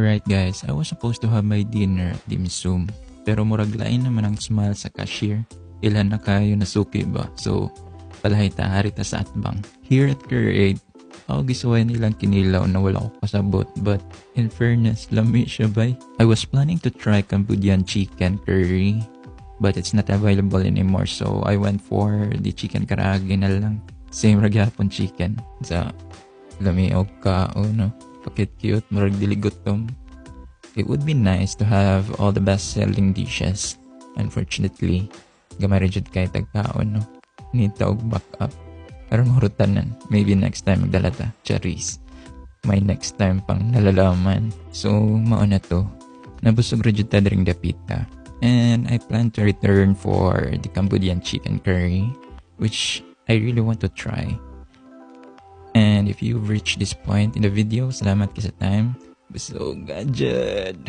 Alright guys, I was supposed to have my dinner at dim sum. Pero murag lain naman ang smile sa cashier. Ilan na kayo nasuki ba? So, palahay ta harita sa atbang. Here at Curry 8, ako gisuway nilang kinilaw na wala ko kasabot. But in fairness, lami siya bay. I was planning to try Cambodian chicken curry. But it's not available anymore. So, I went for the chicken karage na lang. Same ragyapon chicken. Sa lami o ka o no. Pakit cute, murag diligot tom. It would be nice to have all the best-selling dishes. Unfortunately, gamay jud kay tagkaon, no? Need to og backup. Pero mahurutanan. Maybe next time magdala ta. Charis. May next time pang nalalaman. So, mao na to. Nabusog rin jud ta diring dapita. And I plan to return for the Cambodian chicken curry, which I really want to try. If you've reached this point in the video, salamat ka sa time. Busog, gadget.